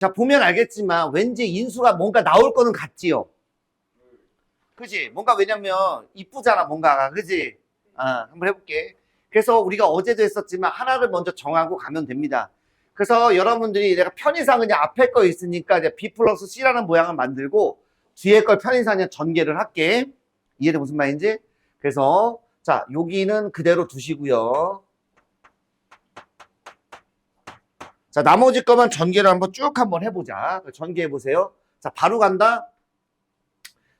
자, 보면 알겠지만 왠지 인수가 뭔가 나올 거는 같지요. 그지? 뭔가 왜냐면 이쁘잖아, 뭔가가. 그지? 아, 한번 해볼게. 그래서 우리가 어제도 했었지만 하나를 먼저 정하고 가면 됩니다. 그래서 여러분들이 내가 편의상은 그냥 앞에 거 있으니까 이제 B 플러스 C라는 모양을 만들고 뒤에 걸 편의상 그냥 전개를 할게. 이해돼 무슨 말인지? 그래서 자, 여기는 그대로 두시고요. 자, 나머지 거만 전개를 한번 쭉 한번 해보자. 전개해 보세요. 자, 바로 간다.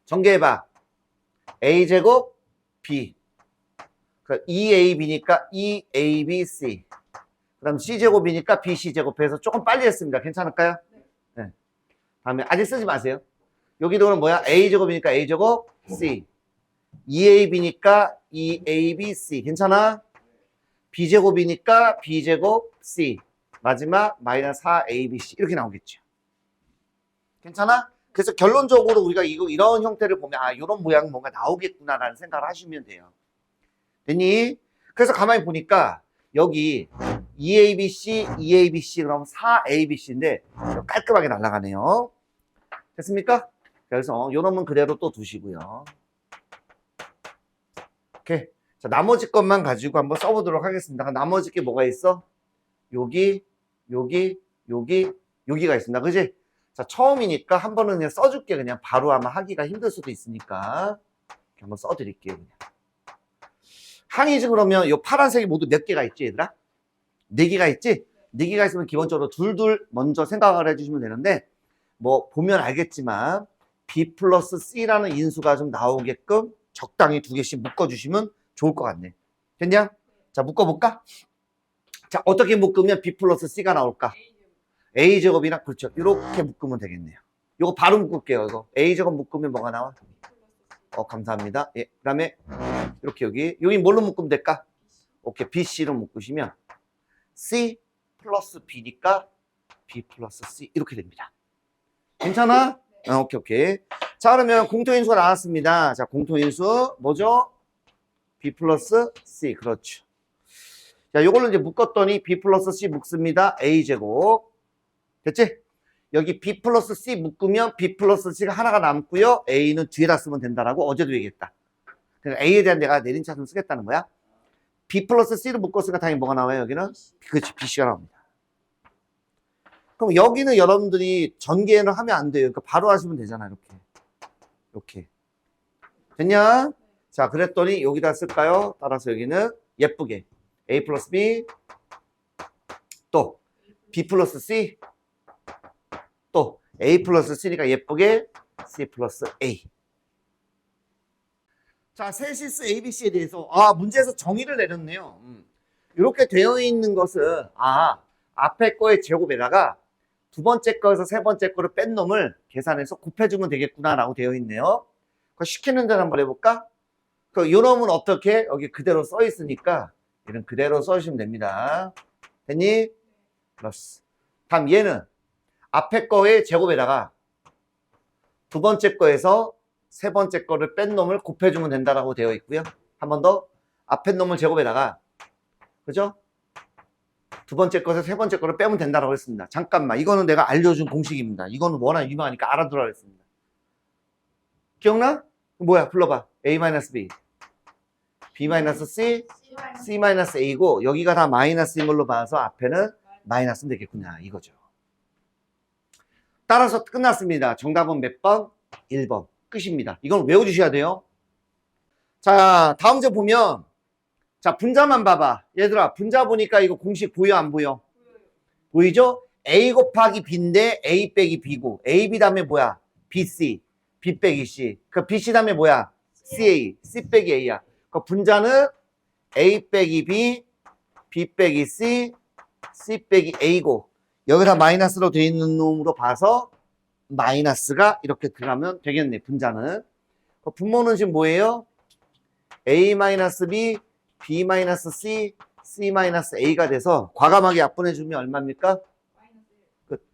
전개해봐. a제곱 b. 그 2ab니까 2abc. 그 다음 c제곱이니까 bc제곱해서 조금 빨리 했습니다. 괜찮을까요? 네. 다음에 아직 쓰지 마세요. 여기도는 뭐야? a제곱이니까 a제곱 c. 2ab니까 2abc. 괜찮아? b제곱이니까 b제곱 c. 마지막 마이너스 4abc. 이렇게 나오겠죠. 괜찮아? 그래서 결론적으로 우리가 이거 이런 형태를 보면 아 이런 모양 뭔가 나오겠구나라는 생각을 하시면 돼요. 됐니? 그래서 가만히 보니까 여기 2abc, 2abc 그럼 4abc인데 깔끔하게 날아가네요. 됐습니까? 그래서 요놈은 그대로 또 두시고요. 오케이. 자, 나머지 것만 가지고 한번 써보도록 하겠습니다. 나머지 게 뭐가 있어? 여기, 여기, 여기, 여기가 있습니다. 그지? 자, 처음이니까 한 번은 그냥 써줄게. 그냥 바로 아마 하기가 힘들 수도 있으니까. 한번 써드릴게요. 그냥. 항이지 그러면 요 파란색이 모두 몇 개가 있지, 얘들아? 네 개가 있지? 네 개가 있으면 기본적으로 둘둘 먼저 생각을 해주시면 되는데, 뭐, 보면 알겠지만, B 플러스 C라는 인수가 좀 나오게끔 적당히 두 개씩 묶어주시면 좋을 것 같네. 됐냐? 자, 묶어볼까? 자, 어떻게 묶으면 B 플러스 C가 나올까? A제곱이나, 그렇죠. 이렇게 묶으면 되겠네요. 이거 바로 묶을게요, 이거. A제곱 묶으면 뭐가 나와? 어, 감사합니다. 예, 그 다음에, 이렇게 여기. 여기 뭘로 묶으면 될까? 오케이, BC로 묶으시면, C 플러스 B니까 B 플러스 C. 이렇게 됩니다. 괜찮아? 어, 오케이, 오케이. 자, 그러면 공통인수가 나왔습니다. 자, 공통인수, 뭐죠? B 플러스 C. 그렇죠. 자, 요걸로 이제 묶었더니 B 플러스 C 묶습니다. A제곱. 됐지? 여기 B 플러스 C 묶으면 B 플러스 C가 하나가 남고요. A는 뒤에다 쓰면 된다라고 어제도 얘기했다. 그러니까 A에 대한 내가 내린 차좀 쓰겠다는 거야. B 플러스 C를 묶었으니까 당연히 뭐가 나와요, 여기는? 그렇지, BC가 나옵니다. 그럼 여기는 여러분들이 전개를 하면 안 돼요. 그러니까 바로 하시면 되잖아, 이렇게. 이렇게. 됐냐? 자, 그랬더니 여기다 쓸까요? 따라서 여기는 예쁘게. A 플러스 B, 또 B 플러스 C, 또 A 플러스 C니까 예쁘게 C 플러스 A. 자, 세시스 ABC에 대해서 아 문제에서 정의를 내렸네요. 음. 이렇게 되어 있는 것은 아 앞에 거의 제곱에다가 두 번째 거에서 세 번째 거를 뺀 놈을 계산해서 곱해주면 되겠구나 라고 되어 있네요. 그 시키는 대로 한번 해볼까? 그 요놈은 어떻게 여기 그대로 써 있으니까 얘는 그대로 써주시면 됩니다. 됐니? 플러스. 다음 얘는 앞에 거의 제곱에다가 두 번째 거에서 세 번째 거를 뺀 놈을 곱해주면 된다라고 되어 있고요. 한 번 더 앞에 놈을 제곱에다가 그죠? 두 번째 거에서 세 번째 거를 빼면 된다라고 했습니다. 잠깐만 이거는 내가 알려준 공식입니다. 이거는 워낙 유명하니까 알아들어야 했습니다. 기억나? 뭐야 불러봐. A-B B-C C-A고 여기가 다 마이너스인 걸로 봐서 앞에는 마이너스면 되겠구나 이거죠. 따라서 끝났습니다. 정답은 몇 번? 1번. 끝입니다. 이건 외워주셔야 돼요. 자, 다음 문제 보면 자, 분자만 봐봐. 얘들아, 분자 보니까 이거 공식 보여 안 보여? 보이죠? A 곱하기 B인데 A 빼기 B고 A, B 다음에 뭐야? BC, B 빼기 C. 그 BC 다음에 뭐야? CA, C 빼기 A야. 그 분자는 A 빼기 B, B 빼기 C, C 빼기 A고 여기다 마이너스로 돼 있는 놈으로 봐서 마이너스가 이렇게 들어가면 되겠네 분자는 그 분모는 지금 뭐예요? A 마이너스 B, B 마이너스 C, C 마이너스 A가 돼서 과감하게 약분해 주면 얼마입니까? 끝.